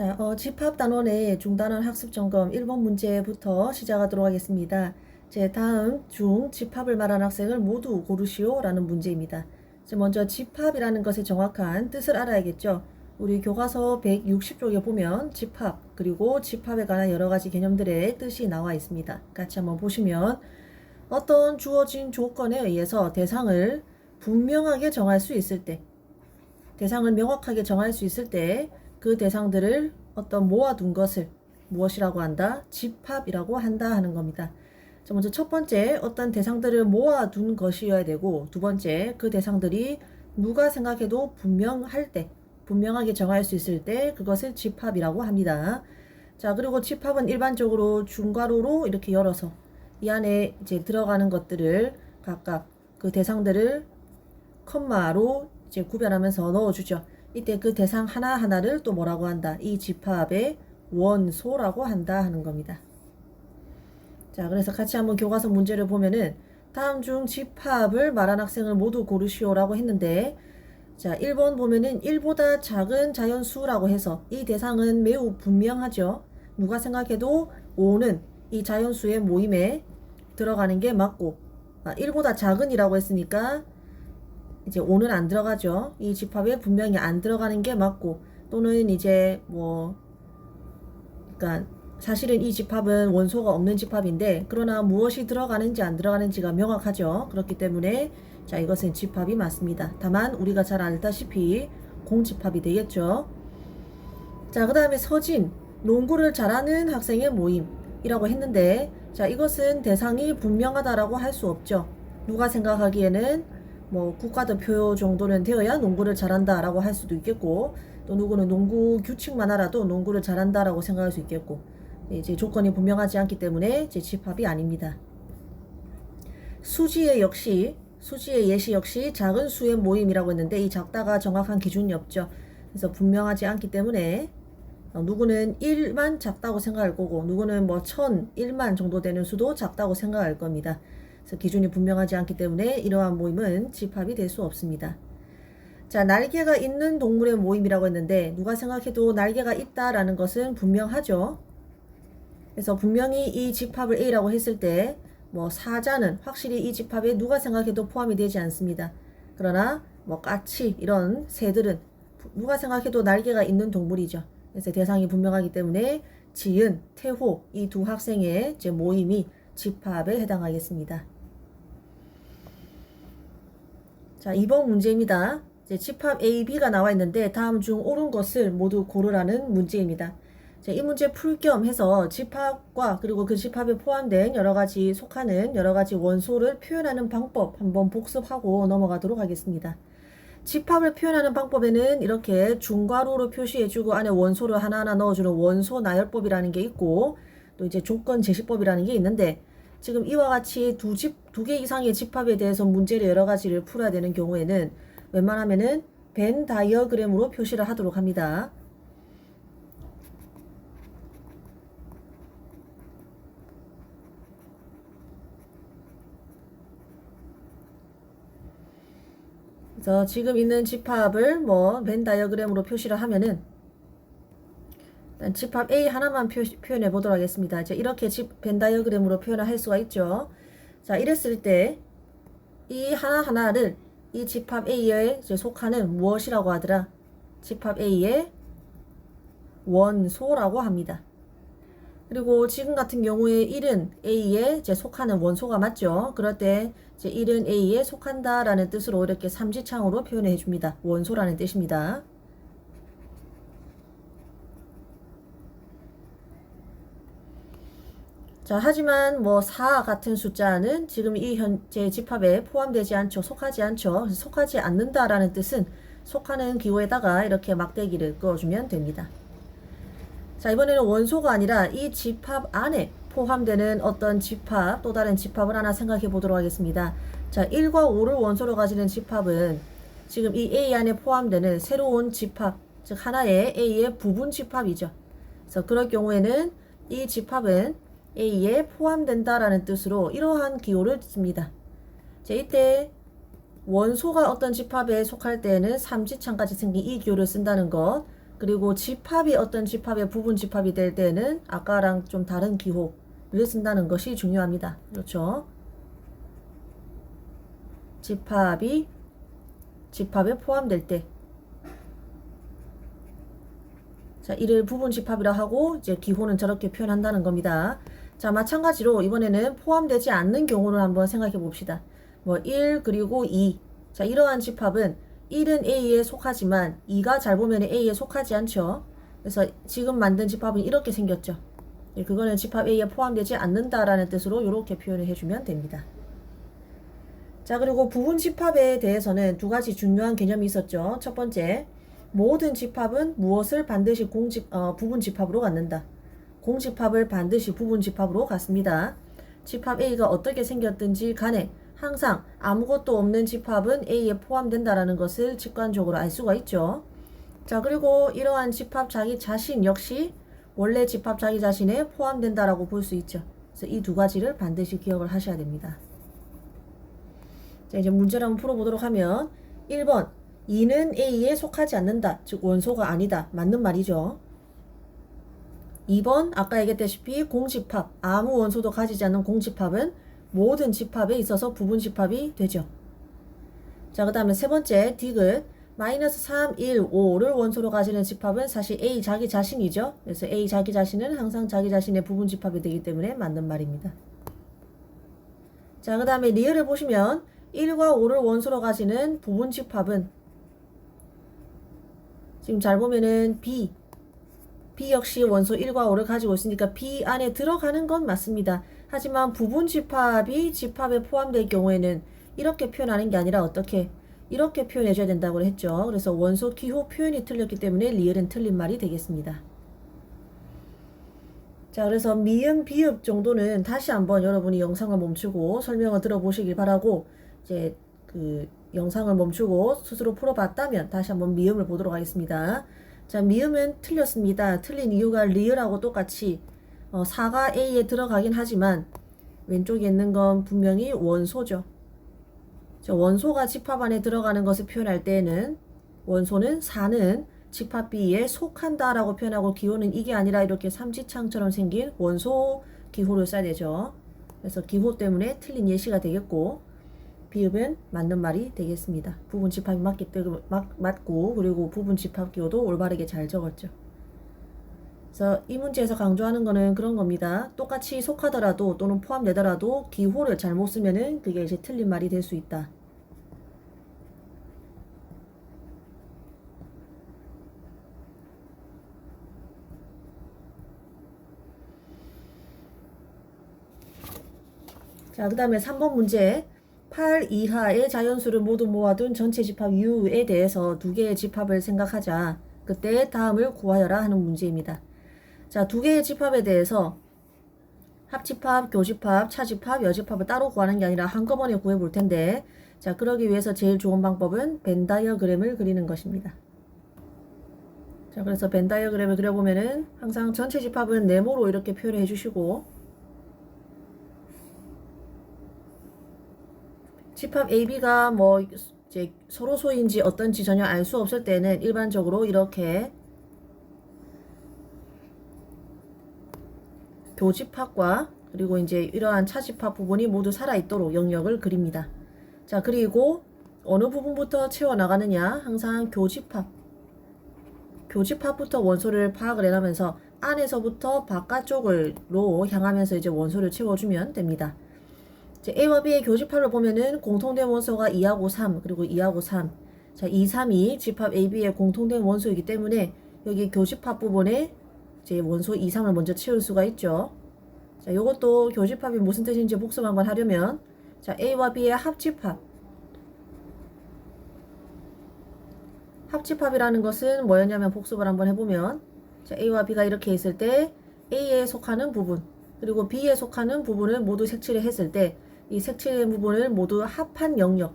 자, 어, 집합 단원의 중단원 학습 점검 1번 문제부터 시작하도록 하겠습니다. 제 다음 중 집합을 말한 학생을 모두 고르시오라는 문제입니다. 자, 먼저 집합이라는 것의 정확한 뜻을 알아야겠죠. 우리 교과서 160쪽에 보면 집합 그리고 집합에 관한 여러 가지 개념들의 뜻이 나와 있습니다. 같이 한번 보시면 어떤 주어진 조건에 의해서 대상을 분명하게 정할 수 있을 때 대상을 명확하게 정할 수 있을 때 그 대상들을 어떤 모아둔 것을 무엇이라고 한다? 집합이라고 한다 하는 겁니다. 자, 먼저 첫 번째 어떤 대상들을 모아둔 것이어야 되고 두 번째 그 대상들이 누가 생각해도 분명할 때 분명하게 정할 수 있을 때 그것을 집합이라고 합니다. 자 그리고 집합은 일반적으로 중괄호로 이렇게 열어서 이 안에 이제 들어가는 것들을 각각 그 대상들을 컴마로 이제 구별하면서 넣어주죠. 이때 그 대상 하나하나를 또 뭐라고 한다? 이 집합의 원소라고 한다 하는 겁니다. 자, 그래서 같이 한번 교과서 문제를 보면은 다음 중 집합을 말한 학생을 모두 고르시오라고 했는데 자, 1번 보면은 1보다 작은 자연수라고 해서 이 대상은 매우 분명하죠. 누가 생각해도 5는 이 자연수의 모임에 들어가는 게 맞고 아, 1보다 작은이라고 했으니까 이제 5는 안 들어가죠. 이 집합에 분명히 안 들어가는 게 맞고 또는 이제 뭐 그러니까 사실은 이 집합은 원소가 없는 집합인데 그러나 무엇이 들어가는지 안 들어가는지가 명확하죠. 그렇기 때문에 자 이것은 집합이 맞습니다. 다만 우리가 잘 알다시피 공집합이 되겠죠. 자 그 다음에 서진 농구를 잘하는 학생의 모임이라고 했는데 자 이것은 대상이 분명하다라고 할 수 없죠. 누가 생각하기에는 뭐 국가대표 정도는 되어야 농구를 잘한다라고 할 수도 있겠고 또 누구는 농구 규칙만 알아도 농구를 잘한다라고 생각할 수 있겠고 이제 조건이 분명하지 않기 때문에 제 집합이 아닙니다. 수지의 역시 수지의 예시 역시 작은 수의 모임이라고 했는데 이 작다가 정확한 기준이 없죠. 그래서 분명하지 않기 때문에 어, 누구는 1만 작다고 생각할 거고 누구는 뭐 1000, 1만 정도 되는 수도 작다고 생각할 겁니다. 그래서 기준이 분명하지 않기 때문에 이러한 모임은 집합이 될 수 없습니다. 자, 날개가 있는 동물의 모임이라고 했는데 누가 생각해도 날개가 있다라는 것은 분명하죠. 그래서 분명히 이 집합을 A라고 했을 때 뭐 사자는 확실히 이 집합에 누가 생각해도 포함이 되지 않습니다. 그러나 뭐 까치 이런 새들은 누가 생각해도 날개가 있는 동물이죠. 그래서 대상이 분명하기 때문에 지은, 태호 이 두 학생의 제 모임이 집합에 해당하겠습니다. 자, 2번 문제입니다. 이제 집합 A, B가 나와 있는데 다음 중 옳은 것을 모두 고르라는 문제입니다. 자, 이 문제 풀 겸 해서 집합과 그리고 그 집합에 포함된 여러 가지 속하는 여러 가지 원소를 표현하는 방법 한번 복습하고 넘어가도록 하겠습니다. 집합을 표현하는 방법에는 이렇게 중괄호로 표시해주고 안에 원소를 하나하나 넣어주는 원소 나열법이라는 게 있고 또 이제 조건 제시법이라는 게 있는데 지금 이와 같이 두 집, 두 개 이상의 집합에 대해서 문제를 여러 가지를 풀어야 되는 경우에는 웬만하면은 벤 다이어그램으로 표시를 하도록 합니다. 그래서 지금 있는 집합을 뭐 벤 다이어그램으로 표시를 하면은 집합 A 하나만 표, 현해 보도록 하겠습니다. 이제 이렇게 집, 벤 다이어그램으로 표현을 할 수가 있죠. 자, 이랬을 때 이 하나하나를 이 집합 A에 속하는 무엇이라고 하더라? 집합 A의 원소라고 합니다. 그리고 지금 같은 경우에 1은 A에 속하는 원소가 맞죠? 그럴 때 이제 1은 A에 속한다라는 뜻으로 이렇게 삼지창으로 표현해 줍니다. 원소라는 뜻입니다. 자, 하지만 뭐 4 같은 숫자는 지금 이 현재 집합에 포함되지 않죠. 속하지 않죠. 속하지 않는다라는 뜻은 속하는 기호에다가 이렇게 막대기를 그어주면 됩니다. 자, 이번에는 원소가 아니라 이 집합 안에 포함되는 어떤 집합, 또 다른 집합을 하나 생각해 보도록 하겠습니다. 자, 1과 5를 원소로 가지는 집합은 지금 이 A 안에 포함되는 새로운 집합, 즉 하나의 A의 부분 집합이죠. 그래서 그럴 경우에는 이 집합은 A에 포함된다라는 뜻으로 이러한 기호를 씁니다. 자, 이때 원소가 어떤 집합에 속할 때에는 삼지창까지 생긴 이 기호를 쓴다는 것, 그리고 집합이 어떤 집합의 부분 집합이 될 때는 아까랑 좀 다른 기호를 쓴다는 것이 중요합니다. 그렇죠? 집합이 집합에 포함될 때 자, 이를 부분 집합이라 하고 이제 기호는 저렇게 표현한다는 겁니다. 자, 마찬가지로 이번에는 포함되지 않는 경우를 한번 생각해 봅시다. 뭐 1 그리고 2. 자, 이러한 집합은 1은 A에 속하지만 2가 잘 보면 A에 속하지 않죠. 그래서 지금 만든 집합은 이렇게 생겼죠. 예, 그거는 집합 A에 포함되지 않는다라는 뜻으로 이렇게 표현을 해주면 됩니다. 자, 그리고 부분 집합에 대해서는 두 가지 중요한 개념이 있었죠. 첫 번째, 모든 집합은 무엇을 반드시 공집, 어, 부분 집합으로 갖는다. 공집합을 반드시 부분 집합으로 갖습니다. 집합 A가 어떻게 생겼든지 간에 항상 아무것도 없는 집합은 A에 포함된다라는 것을 직관적으로 알 수가 있죠. 자, 그리고 이러한 집합 자기 자신 역시 원래 집합 자기 자신에 포함된다라고 볼 수 있죠. 그래서 이 두 가지를 반드시 기억을 하셔야 됩니다. 자, 이제 문제를 한번 풀어보도록 하면 1번 2는 A에 속하지 않는다. 즉 원소가 아니다. 맞는 말이죠. 2번 아까 얘기했다시피 공집합 아무 원소도 가지지 않는 공집합은 모든 집합에 있어서 부분 집합이 되죠. 자, 그 다음에 세 번째 디귿 마이너스 3, 1, 5를 원소로 가지는 집합은 사실 A 자기 자신이죠. 그래서 A 자기 자신은 항상 자기 자신의 부분 집합이 되기 때문에 맞는 말입니다. 자, 그 다음에 리을을 보시면 1과 5를 원소로 가지는 부분 집합은 지금 잘 보면은 B B 역시 원소 1과 5를 가지고 있으니까 B 안에 들어가는 건 맞습니다. 하지만 부분 집합이 집합에 포함될 경우에는 이렇게 표현하는 게 아니라 어떻게 이렇게 표현해 줘야 된다고 했죠. 그래서 원소 기호 표현이 틀렸기 때문에 리을은 틀린 말이 되겠습니다. 자, 그래서 미음, 비읍 정도는 다시 한번 여러분이 영상을 멈추고 설명을 들어보시길 바라고 이제 그 영상을 멈추고 스스로 풀어봤다면 다시 한번 미음을 보도록 하겠습니다. 자, 미음은 틀렸습니다. 틀린 이유가 리을하고 똑같이 어, 4가 A에 들어가긴 하지만 왼쪽에 있는 건 분명히 원소죠. 자, 원소가 집합 안에 들어가는 것을 표현할 때에는 원소는 4는 집합 B에 속한다 라고 표현하고 기호는 이게 아니라 이렇게 삼지창처럼 생긴 원소 기호를 써야 되죠. 그래서 기호 때문에 틀린 예시가 되겠고 비읍은 맞는 말이 되겠습니다. 부분 집합이 맞기 때문에 맞고 그리고 부분 집합 기호도 올바르게 잘 적었죠. 그래서 이 문제에서 강조하는 거는 그런 겁니다. 똑같이 속하더라도 또는 포함되더라도 기호를 잘못 쓰면은 그게 이제 틀린 말이 될 수 있다. 자, 그 다음에 3번 문제. 8 이하의 자연수를 모두 모아둔 전체 집합 U에 대해서 두 개의 집합을 생각하자. 그때 다음을 구하여라 하는 문제입니다. 자, 두 개의 집합에 대해서 합집합, 교집합, 차집합, 여집합을 따로 구하는 게 아니라 한꺼번에 구해 볼 텐데 자, 그러기 위해서 제일 좋은 방법은 벤 다이어그램을 그리는 것입니다. 자, 그래서 벤 다이어그램을 그려보면은 항상 전체 집합은 네모로 이렇게 표현해 주시고 집합 AB가 뭐 이제 서로 소인지 어떤지 전혀 알 수 없을 때는 일반적으로 이렇게 교집합과 그리고 이제 이러한 차집합 부분이 모두 살아있도록 영역을 그립니다. 자, 그리고 어느 부분부터 채워나가느냐? 항상 교집합. 교집합부터 원소를 파악을 해가면서 안에서부터 바깥쪽으로 향하면서 이제 원소를 채워주면 됩니다. A와 B의 교집합을 보면은 공통된 원소가 2하고 3 그리고 2하고 3. 자, 2, 3이 집합 AB의 공통된 원소이기 때문에 여기 교집합 부분에 이제 원소 2, 3을 먼저 채울 수가 있죠. 자, 요것도 교집합이 무슨 뜻인지 복습 한번 하려면 자, A와 B의 합집합. 합집합이라는 것은 뭐였냐면 복습을 한번 해보면 자, A와 B가 이렇게 있을 때 A에 속하는 부분 그리고 B에 속하는 부분을 모두 색칠을 했을 때 이 색칠 부분을 모두 합한 영역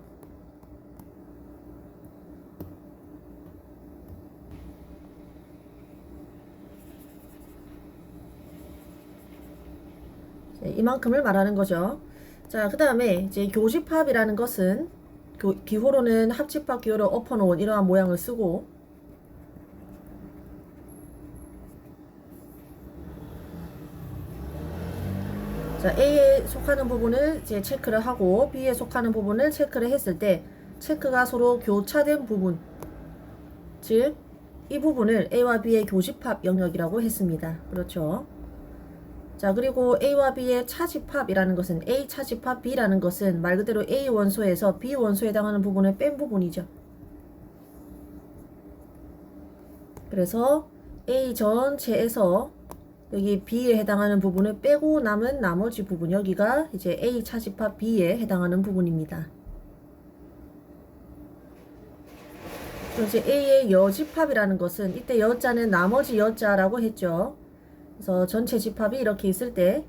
이만큼을 말하는 거죠. 자, 그 다음에 이제 교집합이라는 것은 교, 기호로는 합집합 기호를 엎어놓은 이러한 모양을 쓰고 자, A에 속하는 부분을 이제 체크를 하고 B에 속하는 부분을 체크를 했을 때 체크가 서로 교차된 부분 즉 이 부분을 A와 B의 교집합 영역이라고 했습니다. 그렇죠? 자, 그리고 A와 B의 차집합이라는 것은 A 차집합 B라는 것은 말 그대로 A 원소에서 B 원소에 해당하는 부분을 뺀 부분이죠. 그래서 A 전체에서 여기 B에 해당하는 부분을 빼고 남은 나머지 부분 여기가 이제 A 차집합 B에 해당하는 부분입니다. 그래서 A의 여집합이라는 것은 이때 여자는 나머지 여자라고 했죠. 그래서 전체 집합이 이렇게 있을 때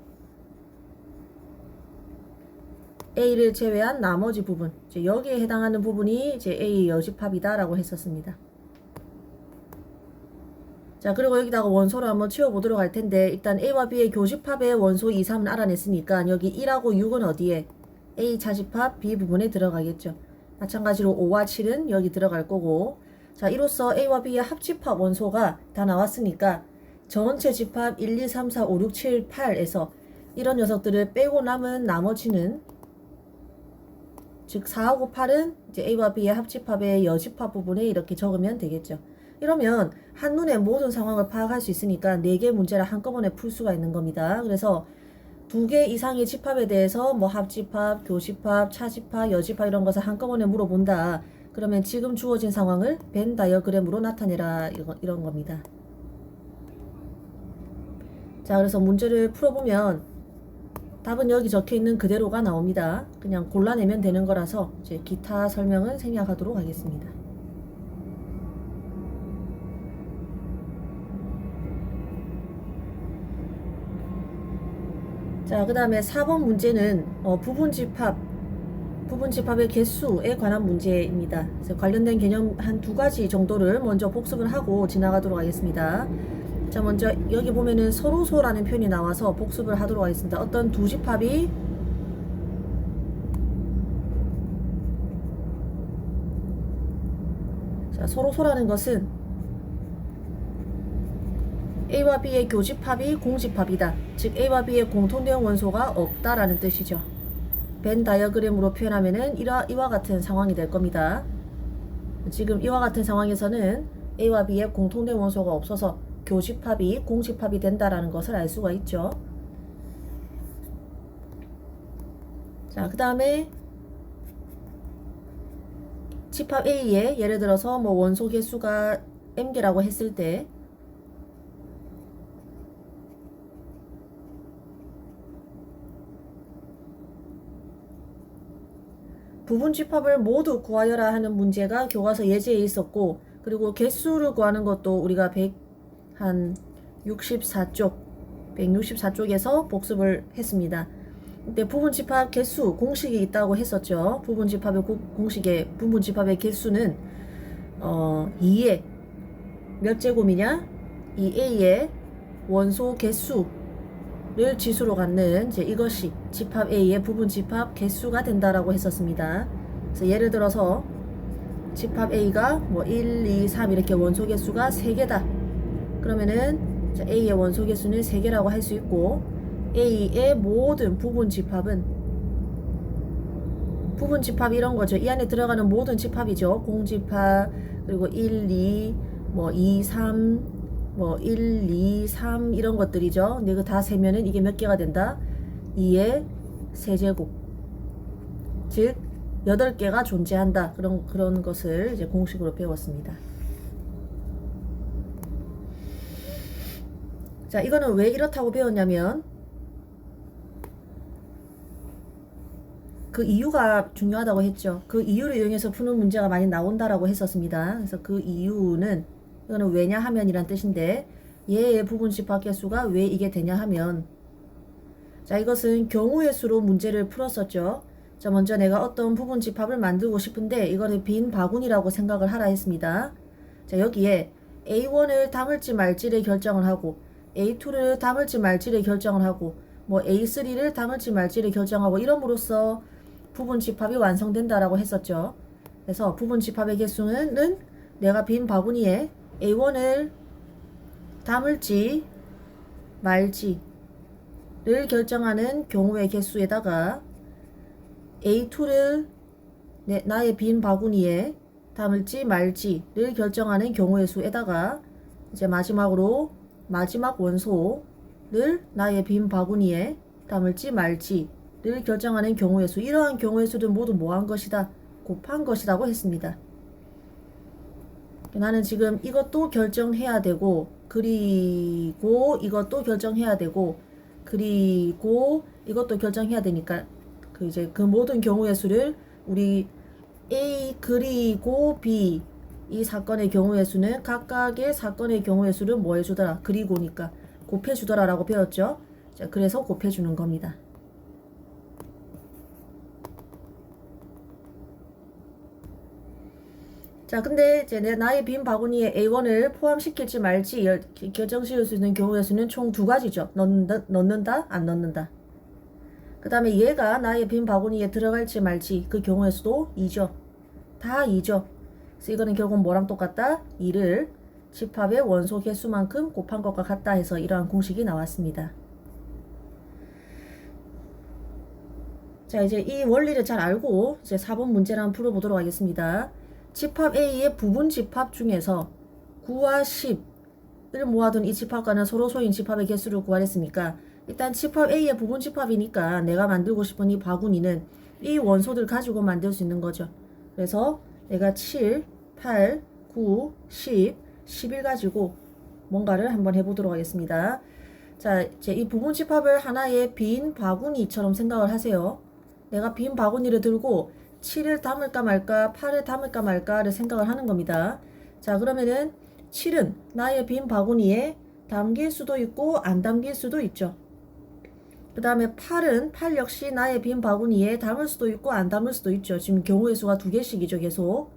A를 제외한 나머지 부분, 이제 여기에 해당하는 부분이 이제 A 여집합이다라고 했었습니다. 자, 그리고 여기다가 원소를 한번 치워보도록 할 텐데, 일단 A와 B의 교집합의 원소 2, 3은 알아냈으니까, 여기 1하고 6은 어디에? A 차집합 B 부분에 들어가겠죠. 마찬가지로 5와 7은 여기 들어갈 거고, 자, 이로써 A와 B의 합집합 원소가 다 나왔으니까, 전체 집합 1, 2, 3, 4, 5, 6, 7, 8에서 이런 녀석들을 빼고 남은 나머지는 즉 4하고 8은 이제 A와 B의 합집합의 여집합 부분에 이렇게 적으면 되겠죠. 이러면 한눈에 모든 상황을 파악할 수 있으니까 4개 문제를 한꺼번에 풀 수가 있는 겁니다. 그래서 두 개 이상의 집합에 대해서 뭐 합집합, 교집합, 차집합, 여집합 이런 것을 한꺼번에 물어본다. 그러면 지금 주어진 상황을 벤 다이어그램으로 나타내라 이런 겁니다. 자, 그래서 문제를 풀어보면 답은 여기 적혀 있는 그대로가 나옵니다. 그냥 골라내면 되는 거라서 이제 기타 설명은 생략하도록 하겠습니다. 자, 그 다음에 4번 문제는 어, 부분 집합, 부분 집합의 개수에 관한 문제입니다. 그래서 관련된 개념 한 두 가지 정도를 먼저 복습을 하고 지나가도록 하겠습니다. 자, 먼저 여기 보면은 서로소라는 표현이 나와서 복습을 하도록 하겠습니다. 어떤 두 집합이 자, 서로소라는 것은 A와 B의 교집합이 공집합이다. 즉 A와 B의 공통된 원소가 없다라는 뜻이죠. 벤 다이어그램으로 표현하면은 이와, 이와 같은 상황이 될 겁니다. 지금 이와 같은 상황에서는 A와 B의 공통된 원소가 없어서 교집합이 공집합이 된다라는 것을 알 수가 있죠. 자, 그 다음에 집합 A에 예를 들어서 뭐 원소 개수가 m개라고 했을 때 부분 집합을 모두 구하여라 하는 문제가 교과서 예제에 있었고 그리고 개수를 구하는 것도 우리가 100한 64쪽 164쪽에서 복습을 했습니다. 근데 부분 집합 개수 공식이 있다고 했었죠. 부분 집합의 공식의 부분 집합의 개수는 어 2의 몇 제곱이냐? 이 A의 원소 개수 를 지수로 갖는 이제 이것이 집합 A의 부분 집합 개수가 된다라고 했었습니다. 그래서 예를 들어서 집합 A가 뭐 1, 2, 3 이렇게 원소 개수가 3개다. 그러면은 A의 원소 개수는 3개라고 할 수 있고 A의 모든 부분 집합은 부분 집합 이런 거죠. 이 안에 들어가는 모든 집합이죠. 공집합 그리고 1, 2, 뭐 2, 3, 뭐 1, 2, 3 이런 것들이죠. 근데 이거 다 세면은 이게 몇 개가 된다? 2의 세제곱. 즉 8개가 존재한다. 그런 그런 것을 이제 공식으로 배웠습니다. 자, 이거는 왜 이렇다고 배웠냐면 그 이유가 중요하다고 했죠. 그 이유를 이용해서 푸는 문제가 많이 나온다라고 했었습니다. 그래서 그 이유는 이거는 왜냐 하면 이란 뜻인데 얘의 부분 집합 개수가 왜 이게 되냐 하면 자, 이것은 경우의 수로 문제를 풀었었죠. 자, 먼저 내가 어떤 부분 집합을 만들고 싶은데 이거를 빈 바구니라고 생각을 하라 했습니다. 자, 여기에 A1을 담을지 말지를 결정을 하고 A2를 담을지 말지를 결정을 하고 뭐 A3를 담을지 말지를 결정하고 이럼으로써 부분 집합이 완성된다라고 했었죠. 그래서 부분 집합의 개수는 내가 빈 바구니에 A1을 담을지 말지를 결정하는 경우의 개수에다가 A2를 나의 빈 바구니에 담을지 말지를 결정하는 경우의 수에다가 이제 마지막으로 마지막 원소를 나의 빈 바구니에 담을지 말지를 결정하는 경우의 수 이러한 경우의 수를 모두 뭐한 것이다 곱한 것이라고 했습니다. 나는 지금 이것도 결정해야 되고 그리고 이것도 결정해야 되고 그리고 이것도 결정해야 되니까 그 이제 그 모든 경우의 수를 우리 A 그리고 B 이 사건의 경우의 수는 각각의 사건의 경우의 수를 뭐 해주더라 그리고니까 곱해주더라라고 배웠죠. 자, 그래서 곱해주는 겁니다. 자, 근데 이제 내 나의 빈 바구니에 A1을 포함시킬지 말지 열- 결정 지을 수 있는 경우의 수는 총 두 가지죠. 넣는다, 넣는다, 안 넣는다. 그 다음에 얘가 나의 빈 바구니에 들어갈지 말지 그 경우의 수도 2죠. 다 2죠. 그래서 이거는 결국 뭐랑 똑같다? 2를 집합의 원소 개수만큼 곱한 것과 같다 해서 이러한 공식이 나왔습니다. 자, 이제 이 원리를 잘 알고 이제 4번 문제를 한번 풀어보도록 하겠습니다. 집합 A의 부분 집합 중에서 9와 10을 모아둔 이 집합과는 서로 소인 집합의 개수를 구하랬으니까 일단 집합 A의 부분 집합이니까 내가 만들고 싶은 이 바구니는 이 원소들 가지고 만들 수 있는 거죠. 그래서 내가 7, 8, 9, 10, 11 가지고 뭔가를 한번 해보도록 하겠습니다. 자, 이제 이 부분 집합을 하나의 빈 바구니처럼 생각을 하세요. 내가 빈 바구니를 들고 7을 담을까 말까, 8을 담을까 말까를 생각을 하는 겁니다. 자, 그러면은 7은 나의 빈 바구니에 담길 수도 있고 안 담길 수도 있죠. 그 다음에 8은 8 역시 나의 빈 바구니에 담을 수도 있고 안 담을 수도 있죠. 지금 경우의 수가 두 개씩이죠, 계속.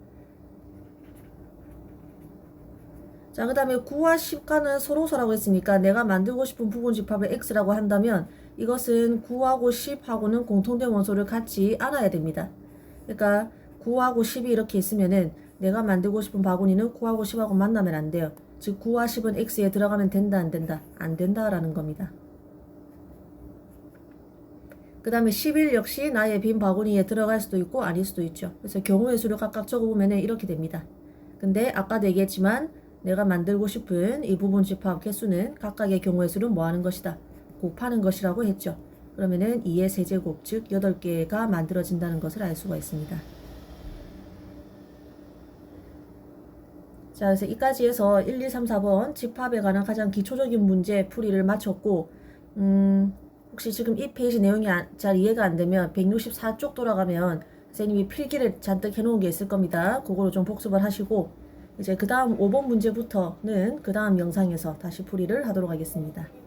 자, 그 다음에 9와 10가는 서로서라고 했으니까 내가 만들고 싶은 부분 집합을 x라고 한다면 이것은 9하고 10하고는 공통된 원소를 갖지 않아야 됩니다. 그러니까 9하고 10이 이렇게 있으면은 내가 만들고 싶은 바구니는 9하고 10하고 만나면 안 돼요. 즉 9와 10은 x에 들어가면 된다 안 된다? 안 된다라는 겁니다. 그 다음에 11 역시 나의 빈 바구니에 들어갈 수도 있고 아닐 수도 있죠. 그래서 경우의 수를 각각 적어보면 이렇게 됩니다. 근데 아까도 얘기했지만 내가 만들고 싶은 이 부분 집합 개수는 각각의 경우의 수를 뭐 하는 것이다? 곱하는 것이라고 했죠. 그러면은 2의 세제곱, 즉 8개가 만들어진다는 것을 알 수가 있습니다. 자, 그래서 이까지 해서 1, 2, 3, 4번 집합에 관한 가장 기초적인 문제 풀이를 마쳤고, 음, 혹시 지금 이 페이지 내용이 안- 잘 이해가 안 되면 164쪽 돌아가면 선생님이 필기를 잔뜩 해놓은 게 있을 겁니다. 그거를 좀 복습을 하시고, 이제 그 다음 5번 문제부터는 그 다음 영상에서 다시 풀이를 하도록 하겠습니다.